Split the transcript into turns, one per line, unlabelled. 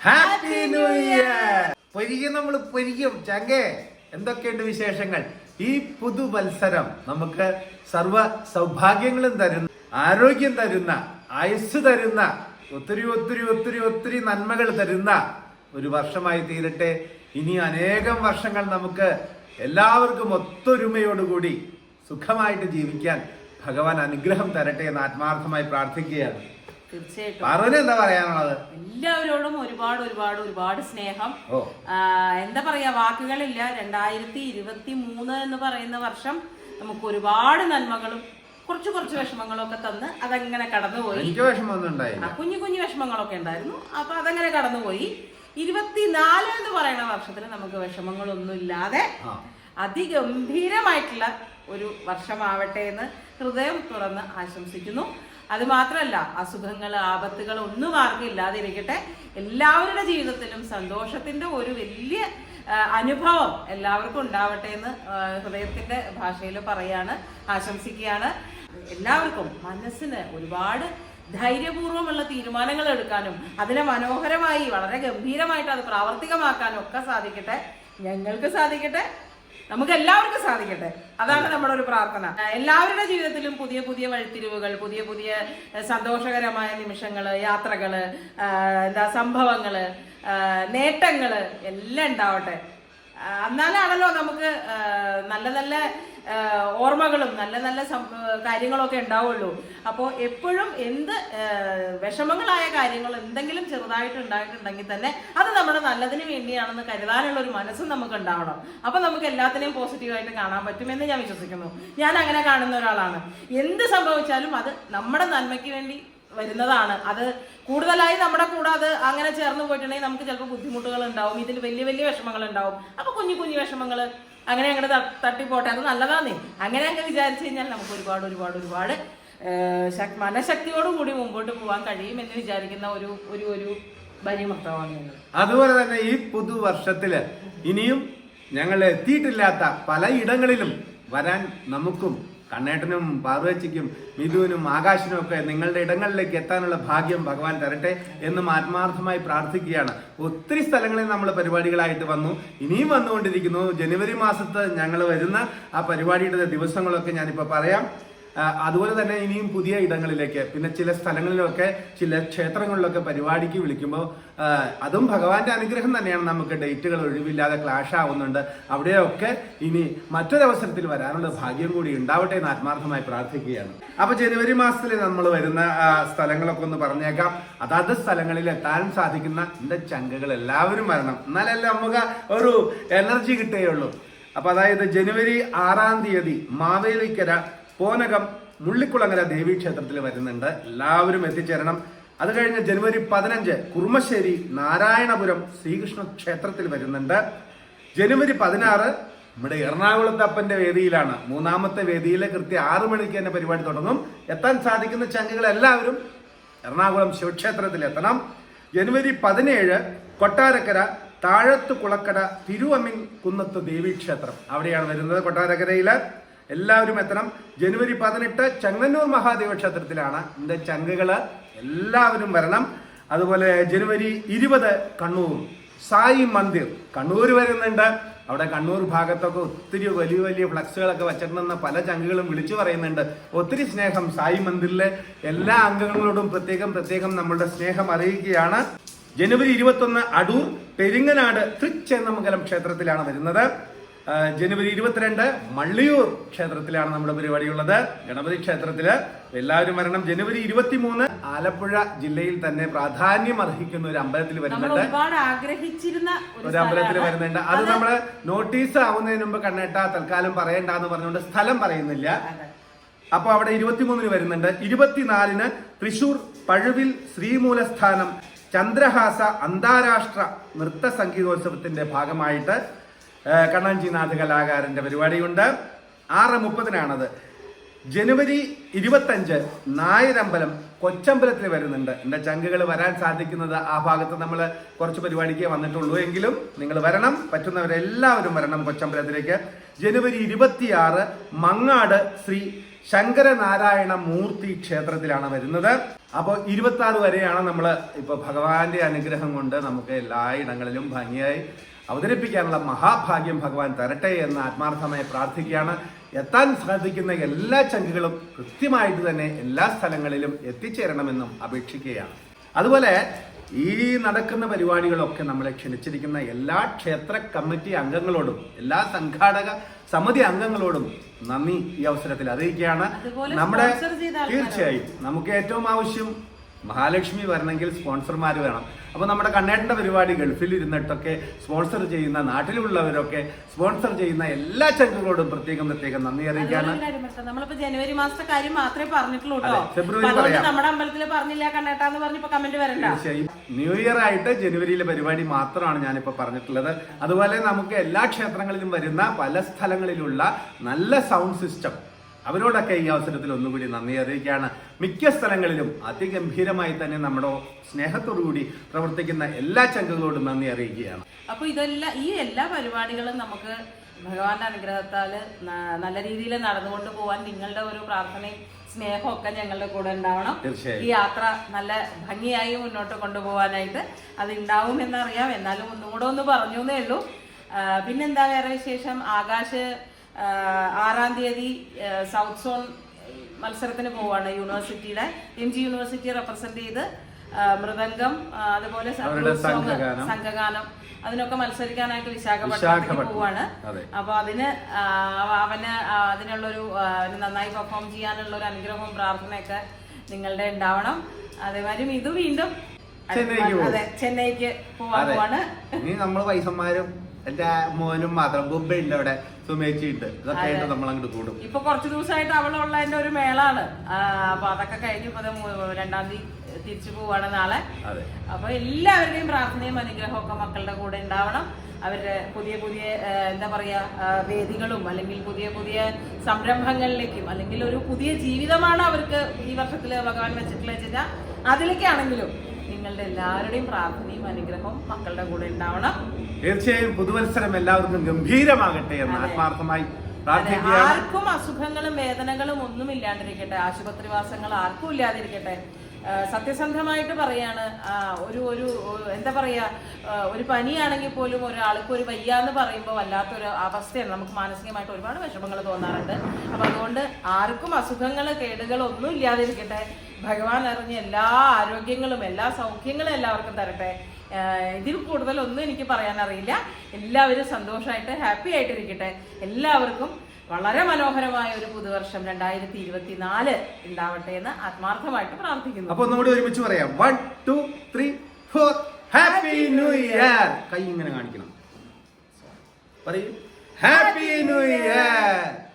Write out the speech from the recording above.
Happy new year പൊരിക്കും നമ്മൾ പൊരിക്കും ചങ്കേ എന്തൊക്കെയുണ്ട് വിശേഷങ്ങൾ? ഈ പുതുവത്സരം നമുക്ക് സർവ സൗഭാഗ്യങ്ങളും തരുന്ന ആരോഗ്യം തരുന്ന ആയുസ് തരുന്ന ഒത്തിരി ഒത്തിരി ഒത്തിരി ഒത്തിരി നന്മകൾ തരുന്ന ഒരു വർഷമായി തീരട്ടെ. ഇനി അനേകം വർഷങ്ങൾ നമുക്ക് എല്ലാവർക്കും ഒത്തൊരുമയോടുകൂടി സുഖമായിട്ട് ജീവിക്കാൻ ഭഗവാൻ അനുഗ്രഹം തരട്ടെ എന്ന് ആത്മാർത്ഥമായി പ്രാർത്ഥിക്കുകയാണ്.
തീർച്ചയായിട്ടും.
പാർവതി എന്താ പറയാനുള്ളത്?
എല്ലാവരോടും ഒരുപാട് ഒരുപാട് ഒരുപാട് സ്നേഹം.
ഓ.
എന്താ പറയാ വാക്കുകളില്ല. രണ്ടായിരത്തി ഇരുപത്തി മൂന്ന് എന്ന് പറയുന്ന വർഷം നമുക്ക് ഒരുപാട് നന്മകളും കുറച്ച് കുറച്ച് വിഷമങ്ങളും ഒക്കെ തന്ന് അതങ്ങനെ കടന്നുപോയി.
എനിക്ക് വിഷമമൊന്നും ഉണ്ടായില്ല.
ആ, കുഞ്ഞു കുഞ്ഞു വിഷമങ്ങളൊക്കെ ഉണ്ടായിരുന്നു. അപ്പൊ അതങ്ങനെ കടന്നുപോയി. ഇരുപത്തിനാല് എന്ന് പറയുന്ന വർഷത്തിൽ നമുക്ക് വിഷമങ്ങളൊന്നും ഇല്ലാതെ
ആ.
അതിഗംഭീരമായിട്ടുള്ള ഒരു വർഷമാവട്ടെ എന്ന് ഹൃദയം തുറന്ന് ആശംസിക്കുന്നു. അത് മാത്രമല്ല അസുഖങ്ങൾ ആപത്തുകൾ ഒന്നും ആർക്കും ഇല്ലാതിരിക്കട്ടെ എല്ലാവരുടെ ജീവിതത്തിലും സന്തോഷത്തിന്റെ ഒരു വലിയ അനുഭവം എല്ലാവർക്കും ഉണ്ടാവട്ടെ എന്ന് ഹൃദയത്തിന്റെ ഭാഷയിൽ പറയാണ് ആശംസിക്കുകയാണ്. എല്ലാവർക്കും മനസ്സിന് ഒരുപാട് ധൈര്യപൂർവമുള്ള തീരുമാനങ്ങൾ എടുക്കാനും അതിനെ മനോഹരമായി വളരെ ഗംഭീരമായിട്ട് അത് പ്രാവർത്തികമാക്കാനും ഒക്കെ സാധിക്കട്ടെ. ഞങ്ങൾക്ക് സാധിക്കട്ടെ. നമുക്ക് എല്ലാവർക്കും സാധിക്കട്ടെ. അതാണ് നമ്മുടെ ഒരു പ്രാർത്ഥന. എല്ലാവരുടെ ജീവിതത്തിലും പുതിയ പുതിയ വഴിത്തിരിവുകൾ പുതിയ പുതിയ സന്തോഷകരമായ നിമിഷങ്ങൾ യാത്രകൾ എന്താ സംഭവങ്ങൾ നേട്ടങ്ങൾ നേട്ടങ്ങൾ എല്ലാം ഉണ്ടാവട്ടെ. എന്നാലാണല്ലോ നമുക്ക് നല്ല നല്ല ഓർമ്മകളും നല്ല നല്ല കാര്യങ്ങളൊക്കെ ഉണ്ടാവുള്ളൂ. അപ്പോൾ എപ്പോഴും എന്ത് വിഷമങ്ങളായ കാര്യങ്ങൾ എന്തെങ്കിലും ചെറുതായിട്ട് ഉണ്ടായിട്ടുണ്ടെങ്കിൽ തന്നെ അത് നമ്മുടെ നല്ലതിന് വേണ്ടിയാണെന്ന് കരുതാനുള്ള ഒരു മനസ്സും നമുക്ക് ഉണ്ടാവണം. അപ്പോൾ നമുക്ക് എല്ലാത്തിനെയും പോസിറ്റീവായിട്ട് കാണാൻ പറ്റുമെന്ന് ഞാൻ വിശ്വസിക്കുന്നു. ഞാൻ അങ്ങനെ കാണുന്ന ഒരാളാണ്. എന്ത് സംഭവിച്ചാലും അത് നമ്മുടെ നന്മയ്ക്ക് വേണ്ടി വരുന്നതാണ്. അത് കൂടുതലായി നമ്മുടെ കൂടെ അത് അങ്ങനെ ചേർന്ന് പോയിട്ടുണ്ടെങ്കിൽ നമുക്ക് ചിലപ്പോൾ ബുദ്ധിമുട്ടുകൾ ഉണ്ടാവും ഇതിൽ വലിയ വലിയ വിഷമങ്ങൾ ഉണ്ടാവും അപ്പൊ കുഞ്ഞു കുഞ്ഞു വിഷമങ്ങൾ അങ്ങനെ അങ്ങോട്ട് തട്ടിപ്പോട്ടെ. അത് നല്ലതാന്നേ. അങ്ങനെ അങ്ങ് വിചാരിച്ചു കഴിഞ്ഞാൽ നമുക്ക് ഒരുപാട് ഒരുപാട് ഒരുപാട് മനഃശക്തിയോടുകൂടി മുമ്പോട്ട് പോകാൻ കഴിയും എന്ന് വിചാരിക്കുന്ന ഒരു ഒരു ഒരു
അതുപോലെ തന്നെ ഈ പുതുവർഷത്തിൽ ഇനിയും ഞങ്ങൾ എത്തിയിട്ടില്ലാത്ത പല ഇടങ്ങളിലും വരാൻ നമുക്കും കണ്ണേട്ടനും പാർവച്ചിക്കും മിഥുവിനും ആകാശിനും ഒക്കെ നിങ്ങളുടെ ഇടങ്ങളിലേക്ക് എത്താനുള്ള ഭാഗ്യം ഭഗവാൻ തരട്ടെ എന്നും ആത്മാർത്ഥമായി പ്രാർത്ഥിക്കുകയാണ്. ഒത്തിരി സ്ഥലങ്ങളിൽ നമ്മൾ പരിപാടികളായിട്ട് വന്നു. ഇനിയും വന്നുകൊണ്ടിരിക്കുന്നു. ജനുവരി മാസത്ത് ഞങ്ങൾ വരുന്ന ആ പരിപാടിയുടെ ദിവസങ്ങളൊക്കെ ഞാനിപ്പോൾ പറയാം. അതുപോലെ തന്നെ ഇനിയും പുതിയ ഇടങ്ങളിലേക്ക് പിന്നെ ചില സ്ഥലങ്ങളിലൊക്കെ ചില ക്ഷേത്രങ്ങളിലൊക്കെ പരിപാടിക്ക് വിളിക്കുമ്പോൾ അതും ഭഗവാന്റെ അനുഗ്രഹം തന്നെയാണ് നമുക്ക് ഡേറ്റുകൾ ഒഴിവില്ലാതെ ക്ലാഷ് ആവുന്നുണ്ട്. അവിടെയൊക്കെ ഇനി മറ്റൊരവസരത്തിൽ വരാനുള്ള ഭാഗ്യം കൂടി ഉണ്ടാവട്ടെ എന്ന് ആത്മാർത്ഥമായി പ്രാർത്ഥിക്കുകയാണ്. അപ്പൊ ജനുവരി മാസത്തിൽ നമ്മൾ വരുന്ന സ്ഥലങ്ങളൊക്കെ ഒന്ന് പറഞ്ഞേക്കാം. അതാത് സ്ഥലങ്ങളിൽ എത്താൻ സാധിക്കുന്ന എന്റെ ചങ്കകൾ എല്ലാവരും വരണം. എന്നാലല്ലേ നമുക്ക് ഒരു എനർജി കിട്ടുകയുള്ളൂ. അപ്പൊ അതായത് ജനുവരി ആറാം തീയതി മാവേലിക്കര പോനകം മുള്ളിക്കുളങ്ങര ദേവീക്ഷേത്രത്തിൽ വരുന്നുണ്ട്. എല്ലാവരും എത്തിച്ചേരണം. അത് കഴിഞ്ഞ് ജനുവരി പതിനഞ്ച് കുറുമശ്ശേരി നാരായണപുരം ശ്രീകൃഷ്ണ ക്ഷേത്രത്തിൽ വരുന്നുണ്ട്. ജനുവരി പതിനാറ് നമ്മുടെ എറണാകുളത്ത് അപ്പന്റെ വേദിയിലാണ്. മൂന്നാമത്തെ വേദിയിൽ കൃത്യം ആറു മണിക്ക് തന്നെ പരിപാടി തുടങ്ങും. എത്താൻ സാധിക്കുന്ന ചങ്കുകൾ എല്ലാവരും എറണാകുളം ശിവക്ഷേത്രത്തിൽ എത്തണം. ജനുവരി പതിനേഴ് കൊട്ടാരക്കര താഴത്ത് കുളക്കട തിരുവമ്മിൻ കുന്നത്ത് ദേവീക്ഷേത്രം അവിടെയാണ് വരുന്നത് കൊട്ടാരക്കരയിൽ. എല്ലാവരും എത്തണം. ജനുവരി പതിനെട്ട് ചങ്ങന്നൂർ മഹാദേവ ക്ഷേത്രത്തിലാണ് എന്റെ ചങ്കുകൾ എല്ലാവരും വരണം. അതുപോലെ ജനുവരി ഇരുപത് കണ്ണൂർ സായി മന്ദിർ. കണ്ണൂർ വരുന്നുണ്ട്. അവിടെ കണ്ണൂർ ഭാഗത്തൊക്കെ ഒത്തിരി വലിയ വലിയ ഫ്ലക്സുകളൊക്കെ വച്ചിട്ടുണ്ടെന്ന് പല ചങ്കുകളും വിളിച്ചു പറയുന്നുണ്ട്. ഒത്തിരി സ്നേഹം സായി മന്ദിറിലെ എല്ലാ അംഗങ്ങളോടും പ്രത്യേകം പ്രത്യേകം നമ്മളുടെ സ്നേഹം അറിയിക്കുകയാണ്. ജനുവരി ഇരുപത്തൊന്ന് അടൂർ പെരിങ്ങനാട് തൃച്ചേന്നമംഗലം ക്ഷേത്രത്തിലാണ് വരുന്നത്. ജനുവരി ഇരുപത്തിരണ്ട് മള്ളിയൂർ ക്ഷേത്രത്തിലാണ് നമ്മുടെ പരിപാടിയുള്ളത്. ഗണപതി ക്ഷേത്രത്തിൽ എല്ലാവരും വരണം. ജനുവരി ഇരുപത്തിമൂന്ന് ആലപ്പുഴ ജില്ലയിൽ തന്നെ പ്രാധാന്യം അർഹിക്കുന്ന ഒരു അമ്പലത്തിൽ
നമ്മൾ
വരുന്നുണ്ട്
ആഗ്രഹിച്ചിരുന്ന ഒരു
അമ്പലത്തിൽ. വരുന്നുണ്ട്. അത് നമ്മൾ നോട്ടീസ് ആവുന്നതിന് മുമ്പ് കണ്ണേട്ട തൽക്കാലം പറയണ്ടെന്ന് പറഞ്ഞുകൊണ്ട് സ്ഥലം പറയുന്നില്ല.
അപ്പോൾ
അപ്പൊ അവിടെ ഇരുപത്തിമൂന്നിന് വരുന്നുണ്ട്. ഇരുപത്തിനാലിന് തൃശൂർ പഴുവിൽ ശ്രീമൂലസ്ഥാനം ചന്ദ്രഹാസ അന്താരാഷ്ട്ര നൃത്ത സംഗീതോത്സവത്തിന്റെ ഭാഗമായിട്ട് കണ്ണഞ്ചിനാഥ് കലാകാരന്റെ പരിപാടിയുണ്ട്. ആറ് മുപ്പതിനാണത്. ജനുവരി ഇരുപത്തഞ്ച് നായരമ്പലം കൊച്ചമ്പലത്തിൽ വരുന്നുണ്ട്. എന്റെ ചങ്കുകൾ വരാൻ സാധിക്കുന്നത് ആ ഭാഗത്ത് നമ്മൾ കുറച്ച് പരിപാടിക്ക് വന്നിട്ടുള്ളൂ എങ്കിലും നിങ്ങൾ വരണം. പറ്റുന്നവരെല്ലാവരും വരണം കൊച്ചമ്പലത്തിലേക്ക്. ജനുവരി ഇരുപത്തിയാറ് മങ്ങാട് ശ്രീ ശങ്കരനാരായണ മൂർത്തി ക്ഷേത്രത്തിലാണ് വരുന്നത്. അപ്പോൾ ഇരുപത്തി ആറ് വരെയാണ് നമ്മൾ ഇപ്പൊ ഭഗവാന്റെ അനുഗ്രഹം കൊണ്ട് നമുക്ക് എല്ലായിടങ്ങളിലും ഭംഗിയായി അവതരിപ്പിക്കാനുള്ള മഹാഭാഗ്യം ഭഗവാൻ തരട്ടെ എന്ന് ആത്മാർത്ഥമായി പ്രാർത്ഥിക്കുകയാണ്. എത്താൻ സാധിക്കുന്ന എല്ലാ ചങ്കുകളും കൃത്യമായിട്ട് തന്നെ എല്ലാ സ്ഥലങ്ങളിലും എത്തിച്ചേരണമെന്നും അപേക്ഷിക്കുകയാണ്. അതുപോലെ ഈ നടക്കുന്ന പരിപാടികളൊക്കെ നമ്മളെ ക്ഷണിച്ചിരിക്കുന്ന എല്ലാ ക്ഷേത്ര കമ്മിറ്റി അംഗങ്ങളോടും എല്ലാ സംഘാടക സമിതി അംഗങ്ങളോടും നന്ദി ഈ അവസരത്തിൽ അറിയിക്കുകയാണ്. നമ്മുടെ തീർച്ചയായും നമുക്ക് ഏറ്റവും ആവശ്യം മഹാലക്ഷ്മി വരണമെങ്കിൽ സ്പോൺസർമാർ വേണം. അപ്പോൾ നമ്മുടെ കണ്ണേട്ടന്റെ പരിപാടി ഗൾഫിൽ ഇരുന്നിട്ടൊക്കെ സ്പോൺസർ ചെയ്യുന്ന നാട്ടിലുള്ളവരൊക്കെ സ്പോൺസർ ചെയ്യുന്ന എല്ലാ ചങ്കുകളോടും പ്രത്യേകം പ്രത്യേകം നന്ദി അറിയിക്കാണ്.
നമ്മളിപ്പോ ജനുവരി മാസത്തെ കാര്യം മാത്രമേ പറഞ്ഞിട്ടുള്ളൂ
ഫെബ്രുവരി
നമ്മുടെ അമ്പലത്തിൽ പറഞ്ഞില്ല കണ്ണേട്ടാന്ന് പറഞ്ഞിപ്പോ കമന്റ് വരണ്ട.
ന്യൂ ഇയർ ആയിട്ട് ജനുവരിയിലെ പരിപാടി മാത്രമാണ് ഞാനിപ്പോൾ പറഞ്ഞിട്ടുള്ളത്. അതുപോലെ നമുക്ക് എല്ലാ ക്ഷേത്രങ്ങളിലും വരുന്ന പല സ്ഥലങ്ങളിലുള്ള നല്ല സൗണ്ട് സിസ്റ്റം അവരോടൊക്കെ ഈ അവസരത്തിൽ ഒന്നുകൂടി നന്ദി അറിയിക്കുകയാണ്. മിക്ക സ്ഥലങ്ങളിലും അതിഗംഭീരമായി തന്നെ നമ്മുടെ സ്നേഹത്തോടുകൂടി പ്രവർത്തിക്കുന്ന എല്ലാ ചങ്കുകളോടും നന്ദി അറിയിക്കുകയാണ്.
അപ്പൊ ഇതെല്ലാം ഈ എല്ലാ പരിപാടികളും നമുക്ക് ഭഗവാന്റെ അനുഗ്രഹത്താൽ നല്ല രീതിയിൽ നടന്നുകൊണ്ട് പോവാൻ നിങ്ങളുടെ ഒരു പ്രാർത്ഥനയും സ്നേഹമൊക്കെ ഞങ്ങളുടെ കൂടെ ഉണ്ടാവണം.
തീർച്ചയായും.
ഈ യാത്ര നല്ല ഭംഗിയായി മുന്നോട്ട് കൊണ്ടുപോകാനായിട്ട് അത് ഉണ്ടാവും എന്നറിയാം. എന്നാലും ഒന്നും കൂടെ ഒന്ന് പറഞ്ഞു എന്നേ ഉള്ളൂ പിന്നെന്താ വേറെ വിശേഷം? ആകാശ് ആറാം തീയതി സൗത്ത് സോൺ മത്സരത്തിന് പോവാണ് യൂണിവേഴ്സിറ്റിയുടെ. എം ജി യൂണിവേഴ്സിറ്റി റെപ്രസെന്റ് ചെയ്ത് മൃദംഗം അതുപോലെ
സംഘഗാനം.
അതിനൊക്കെ മത്സരിക്കാനായിട്ട്
വിശാഖപട്ടണത്തിൽ
പോവാണ്. അപ്പൊ അതിന് അവന് അതിനുള്ളൊരു നന്നായി പെർഫോം ചെയ്യാനുള്ള ഒരു അനുഗ്രഹവും പ്രാർത്ഥനയൊക്കെ നിങ്ങളുടെ ഉണ്ടാവണം. അതേമാതിരി ഇത് വീണ്ടും
ചെന്നൈക്ക്
പോവാൻ പോവാണ്.
നമ്മൾ വൈസന്മാരും എന്റെ മോനും മാത്രം ബുബയുണ്ട് അവിടെ. സുമേച്ചിയുണ്ട്. ഇതൊക്കെ ആയിട്ട് നമ്മൾ അങ്ങോട്ട് കൂടും.
ഇപ്പൊ കുറച്ച് ദിവസമായിട്ട് അവളുള്ളതിന്റെ ഒരു മേളാണ്. അപ്പൊ അതൊക്കെ കഴിഞ്ഞ് ഇപ്പൊ രണ്ടാം തീയതി തിരിച്ചു പോവാണ് നാളെ. അപ്പൊ എല്ലാവരുടെയും പ്രാർത്ഥനയും അനുഗ്രഹവും ഒക്കെ മക്കളുടെ കൂടെ ഉണ്ടാവണം. അവരുടെ പുതിയ പുതിയ എന്താ പറയാ വേദികളും അല്ലെങ്കിൽ പുതിയ പുതിയ സംരംഭങ്ങളിലേക്കും അല്ലെങ്കിൽ ഒരു പുതിയ ജീവിതമാണ് അവർക്ക് ഈ വർഷത്തിൽ ഭഗവാൻ വെച്ചിട്ടുള്ള വെച്ചാൽ അതിലേക്കാണെങ്കിലും നിങ്ങളുടെ എല്ലാവരുടെയും പ്രാർത്ഥനയും അനുഗ്രഹവും മക്കളുടെ കൂടെ ഉണ്ടാവണം.
തീർച്ചയായും പുതുവത്സരം എല്ലാവർക്കും ഗംഭീരമാകട്ടെ എന്ന് ആത്മാർത്ഥമായി
ആർക്കും അസുഖങ്ങളും വേദനകളും ഒന്നും ഇല്ലാണ്ടിരിക്കട്ടെ ആശുപത്രിവാസങ്ങൾ ആർക്കും ഇല്ലാതിരിക്കട്ടെ. സത്യസന്ധമായിട്ട് പറയാണ്. ഒരു ഒരു എന്താ പറയുക ഒരു പനിയാണെങ്കിൽ പോലും ഒരാൾക്ക് ഒരു വയ്യാന്ന് പറയുമ്പോൾ വല്ലാത്തൊരു അവസ്ഥയാണ്. നമുക്ക് മാനസികമായിട്ട് ഒരുപാട് വിഷമങ്ങൾ തോന്നാറുണ്ട്. അപ്പം അതുകൊണ്ട് ആർക്കും അസുഖങ്ങൾ കേടുകൾ ഒന്നും ഇല്ലാതിരിക്കട്ടെ. ഭഗവാൻ അറിഞ്ഞ എല്ലാ ആരോഗ്യങ്ങളും എല്ലാ സൗഖ്യങ്ങളും എല്ലാവർക്കും തരട്ടെ. ഇതിൽ കൂടുതലൊന്നും എനിക്ക് പറയാനറിയില്ല. എല്ലാവരും സന്തോഷമായിട്ട് ഹാപ്പി ആയിട്ടിരിക്കട്ടെ. എല്ലാവർക്കും വളരെ മനോഹരമായ ഒരു പുതുവർഷം രണ്ടായിരത്തി ഇരുപത്തി നാല് ഉണ്ടാവട്ടെ എന്ന് ആത്മാർത്ഥമായിട്ട് പ്രാർത്ഥിക്കുന്നു.
അപ്പൊ ഒന്നുകൂടി ഒരുമിച്ച് പറയാം. One two three four happy new year കൈ ഇങ്ങനെ കാണിക്കണം. പറയൂ. Happy new year